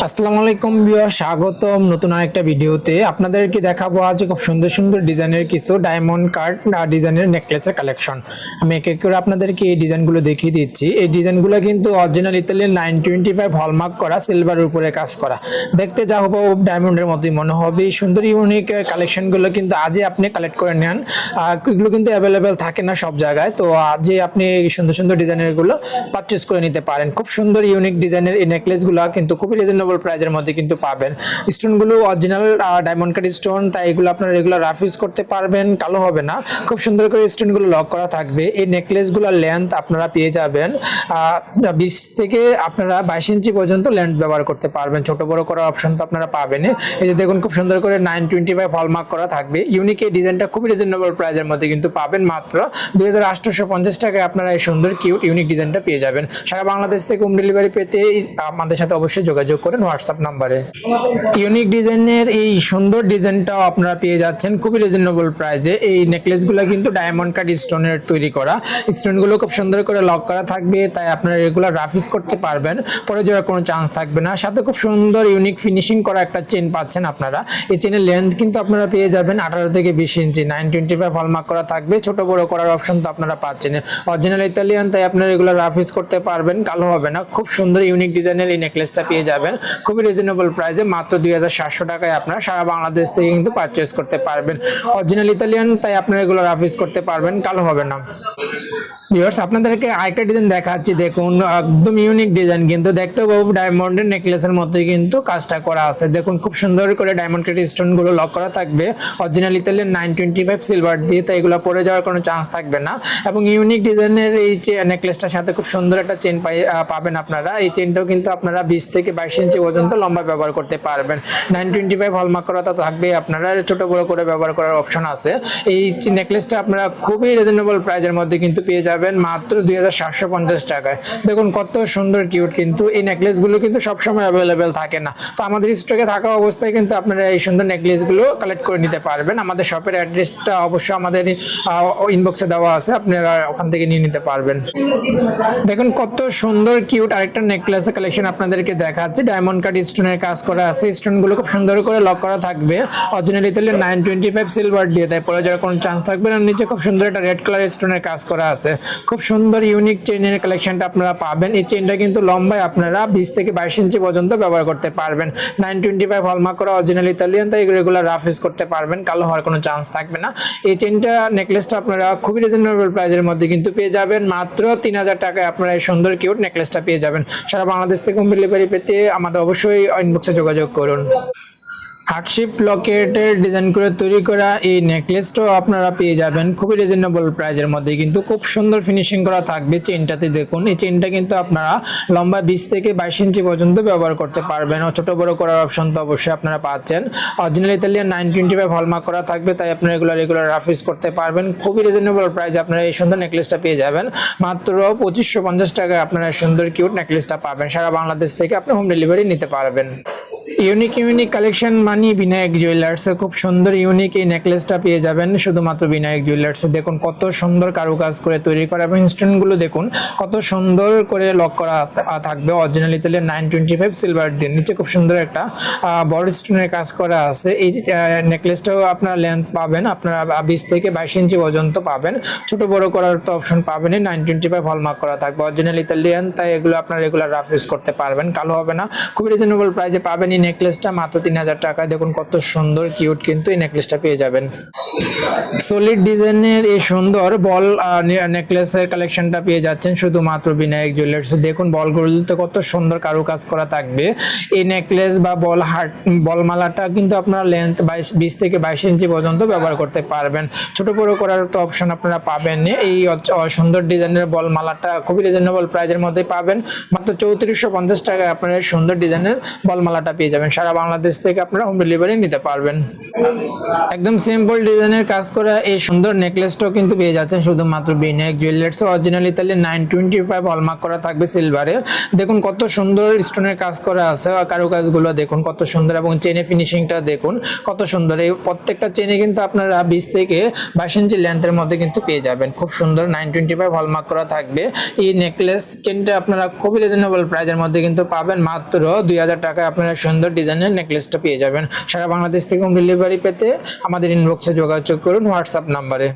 আসসালামু আলাইকুম ভিউয়ার স্বাগতম নতুন আরেকটা ভিডিওতে। আপনাদেরকে দেখাবো আজ খুব সুন্দর সুন্দর ডিজাইনের কিছু ডায়মন্ড কার্ড ডিজাইনের নেকলেসের কালেকশন আমি এক এক করে আপনাদেরকে এই ডিজাইনগুলো দেখিয়ে দিচ্ছি। এই ডিজাইনগুলো কিন্তু original Italian nine twenty five hallmark করা সিলভারের উপরে কাজ করা। দেখতে যা হব ডায়মন্ডের মতোই মনে হবে। এই সুন্দর ইউনিক কালেকশনগুলো কিন্তু আজই আপনি কালেক্ট করে নেন। এগুলো কিন্তু অ্যাভেলেবেল থাকে না সব জায়গায়। তো আজই আপনি এই সুন্দর সুন্দর ডিজাইনেরগুলো পারচেস করে নিতে পারেন। খুব সুন্দর ইউনিক ডিজাইনের এই নেকলেসগুলো কিন্তু খুবই রিজনেবল প্রাইসের মধ্যে কিন্তু পাবেন। স্টোনগুলো অরিজিনাল ডায়মন্ড কাট স্টোন তাই এগুলো আপনারা রেগুলার রাফ ইউজ করতে পারবেন, কালো হবে না। খুব সুন্দর করে স্টোনগুলো লক করা থাকবে। এই নেকলেসগুলোর লেন্থ আপনারা পেয়ে যাবেন। বিশ থেকে আপনারা বাইশ ইঞ্চি পর্যন্ত লেন্থ ব্যবহার করতে পারবেন। ছোট বড় করার অপশন তো আপনারা পাবেন এই যে দেখুন, খুব সুন্দর করে নাইন টোয়েন্টি ফাইভ হলমার্ক করা থাকবে। ইউনিক এই ডিজাইনটা খুবই রিজনেবল প্রাইসের মধ্যে কিন্তু পাবেন মাত্র দুই হাজার আটশোশো পঞ্চাশ টাকায় আপনারা এই সুন্দর কিউট ইউনিক ডিজাইনটা পেয়ে যাবেন। সারা বাংলাদেশ থেকে হোম ডেলিভারি পেতে, আমাদের সাথে অবশ্যই যোগাযোগ করেন হোয়াটসঅ্যাপ নাম্বারে ইউনিক ডিজাইনের এই সুন্দর ডিজাইনটাও আপনারা পেয়ে যাচ্ছেন। খুবই রিজনেবল প্রাইসে এই নেকলেসগুলো কিন্তু ডায়মন্ড কাট স্টোনের তৈরি করা। স্টোনগুলো খুব সুন্দর করে লক করা থাকবে, তাই আপনারা রেগুলার রাফিস করতে পারবেন। পরে যাওয়ার কোনো চান্স থাকবে না। সাথে খুব সুন্দর ইউনিক ফিনিশিং করা একটা চেন পাচ্ছেন আপনারা। এই চেনের লেন্থ কিন্তু আপনারা পেয়ে যাবেন আঠারো থেকে বিশ ইঞ্চি নাইন টোয়েন্টি ফাইভ হলমার্ক করা থাকবে। ছোট বড় করার অপশন তো আপনারা পাচ্ছেন। অরিজিনাল ইতালিয়ান তাই আপনারা রেগুলার রাফিস করতে পারবেন। কালো হবে না। খুব সুন্দর ইউনিক ডিজাইনের এই নেকলেসটা পেয়ে যাবেন। খুবই রিজনেবল প্রাইসে মাত্র দুই হাজার সাতশো টাকায় আপনারা সারা বাংলাদেশ থেকে কিন্তু পারচেস করতে পারবেন। অরিজিনাল ইতালিয়ান তাই আপনারা এগুলো রাফিস করতে পারবেন, কালো হবে না। ভিউয়ার্স আপনাদেরকে আরেকটা ডিজাইন দেখাচ্ছি। দেখুন, একদম ইউনিক ডিজাইন কিন্তু দেখতে পাবো ডায়মন্ডের নেকলেসের মতোই কিন্তু কাজটা করা আছে। দেখুন, খুব সুন্দর করে ডায়মন্ড কেটে স্টোনগুলো লক করা থাকবে। Original Italian nine twenty five silver দিয়ে তাই এগুলো পরে যাওয়ার কোনো চান্স থাকবে না। এবং ইউনিক ডিজাইনের এই যে নেকলেসটার সাথে খুব সুন্দর একটা চেন পাবেন আপনারা। এই চেনটাও কিন্তু আপনারা বিশ থেকে বাইশ ইঞ্চি পর্যন্ত লম্বা ব্যবহার করতে পারবেন। নাইন টোয়েন্টি ফাইভ হলমার্ক করা তো থাকবে। আপনারা ছোট বড় করে ব্যবহার করার অপশন আছে। এই নেকলেসটা আপনারা খুবই রিজনেবল প্রাইজের মধ্যে কিন্তু পেয়ে যাবেন। মাত্র দুই হাজার সাতশো পঞ্চাশ টাকায়। দেখুন, কত সুন্দর কিউট কিন্তু এই নেকলেসগুলো কিন্তু সবসময় অ্যাভেলেবেল থাকে না। তো আমাদের স্টকে থাকা অবস্থায় কিন্তু আপনারা এই সুন্দর নেকলেসগুলো কালেক্ট করে নিতে পারবেন। আমাদের শপের অ্যাড্রেসটা অবশ্যই আমাদের ইনবক্সে দেওয়া আছে। আপনারা ওখান থেকে নিয়ে নিতে পারবেন। দেখুন, কত সুন্দর কিউট আরেকটা নেকলেস কালেকশন আপনাদেরকে দেখাচ্ছে। ডায়মন্ড কাট স্টোনের কাজ করা আছে। স্টোনগুলো খুব সুন্দর করে লক করা থাকবে। Original Italian nine twenty five silver দিয়ে দেয়। পরে যাওয়ার কোনো চান্স থাকবে না। নিচে খুব সুন্দর একটা রেড কালার স্টোনের কাজ করা আছে। খুব সুন্দর ইউনিক চেনের কালেকশনটা আপনারা পাবেন। এই চেনটা কিন্তু লম্বায় আপনারা বিশ থেকে বাইশ ইঞ্চি পর্যন্ত ব্যবহার করতে পারবেন। নাইন টোয়েন্টি ফাইভ হলমার্ক করা অরিজিনাল ইতালিয়ান তাই রেগুলার রাফ ইউজ করতে পারবেন, কালো হওয়ার কোনো চান্স থাকবে না। এই চেনটা নেকলেসটা আপনারা খুবই রিজনেবল প্রাইসের মধ্যে কিন্তু পেয়ে যাবেন। মাত্র তিন হাজার টাকায় আপনারা এই সুন্দর কিউট নেকলেসটা পেয়ে যাবেন। সারা বাংলাদেশ থেকে হোম ডেলিভারি পেতে আমাদের অবশ্যই ইনবক্সে যোগাযোগ করুন। হার্ট শিফট লকেটের ডিজাইন করে তৈরি করা এই নেকলেসটাও আপনারা পেয়ে যাবেন। খুবই রিজনেবল প্রাইজের মধ্যে, কিন্তু খুব সুন্দর ফিনিশিং করা থাকবে চেনটাতে দেখুন। এই চেনটা কিন্তু আপনারা লম্বা বিশ থেকে বাইশ ইঞ্চি পর্যন্ত ব্যবহার করতে পারবেন। ও ছোট বড় করার অপশন তো অবশ্যই আপনারা পাচ্ছেন। Original Italian nine twenty five hallmark করা থাকবে, তাই আপনারা এগুলো রেগুলার রাফ ইউজ করতে পারবেন। খুবই রিজনেবল প্রাইস আপনারা এই সুন্দর নেকলেসটা পেয়ে যাবেন। মাত্র পঁচিশশো পঞ্চাশ টাকায় আপনারা সুন্দর কিউট নেকলেসটা পাবেন। সারা বাংলাদেশ থেকে আপনি হোম ডেলিভারি নিতে পারবেন। Unique unique collection Mani Binayak jewellers খুব সুন্দর ইউনিক এই নেকলেসটা পেয়ে যাবেন শুধুমাত্র বিনায়ক জুয়েলার্স দেখুন কত সুন্দর কারুকাজ করে তৈরি করা এবং ইনস্ট্রুমেন্টগুলো দেখুন কত সুন্দর করে লক করা থাকবে। Original Italian nine twenty five silver দিয়ে। নিচে খুব সুন্দর একটা বড় স্টোনের কাজ করা আছে। এই নেকলেসটাও আপনার লেন্থ পাবেন। আপনারা বিশ থেকে বাইশ ইঞ্চি পর্যন্ত পাবেন। ছোট বড় করার তো অপশন পাবেন নাইন টোয়েন্টি ফাইভ হলমার্ক করা থাকবে। অরিজিনাল ইতালিয়ান তাই এগুলো আপনারা রেগুলার রাফ ইউজ করতে পারবেন। কালো হবে না। খুবই রিজনেবল প্রাইসে পাবেন এই নেকলেসটা মাত্র তিন হাজার টাকায়। দেখুন কত সুন্দর, কিউট কিন্তু এই নেকলেসটা পেয়ে যাবেন। সলিড ডিজাইনের এই সুন্দর বল নেকলেসের কালেকশনটা পেয়ে যাচ্ছেন শুধুমাত্র বিনায়ক জুয়েলার্স দেখুন বলগুলোতে কত সুন্দর কারুকাজ করা থাকবে। এই নেকলেস বা বল হার্ট বলমালাটা কিন্তু আপনারা লেন্থ বাইশ, বিশ থেকে বাইশ ইঞ্চি পর্যন্ত ব্যবহার করতে পারবেন। ছোট বড় করার তো অপশন আপনারা পাবেন এই সুন্দর ডিজাইনের বলমালাটা খুবই রিজনেবল প্রাইজের মধ্যে পাবেন। মাত্র চৌত্রিশশো পঞ্চাশ টাকায় আপনারা সুন্দর ডিজাইনের বলমালাটা পেয়ে যাবেন। সারা বাংলাদেশ থেকে আপনারা হোম ডেলিভারি নিতে পারবেন। একদম সিম্পল ডিজাইনের কাজ করা এই সুন্দর নেকলেসটাও কিন্তু পেয়ে যাচ্ছেন শুধুমাত্র Vinayak jewellers original Italy nine twenty five hallmark করা থাকবে সিলভারে দেখুন কত সুন্দর স্টোনের কাজ করা আছে কারুকাজগুলো দেখুন, কত সুন্দর এবং চেনে ফিনিশিংটা দেখুন, কত সুন্দর। এই প্রত্যেকটা চেনে কিন্তু আপনারা বিশ থেকে বাইশ ইঞ্চি লেন্থের মধ্যে কিন্তু পেয়ে যাবেন। খুব সুন্দর নাইন টোয়েন্টি ফাইভ হলমার্ক করা থাকবে। এই নেকলেস চেনটা আপনারা খুবই রিজনেবল প্রাইজের মধ্যে কিন্তু পাবেন। মাত্র দুই হাজার টাকায় আপনারা সুন্দর ডিজাইনের নেকলেসটা পেয়ে যাবেন। সারা বাংলাদেশ থেকে হোম ডেলিভারি পেতে আমাদের ইনবক্সে যোগাযোগ করুন হোয়াটসঅ্যাপ নাম্বারে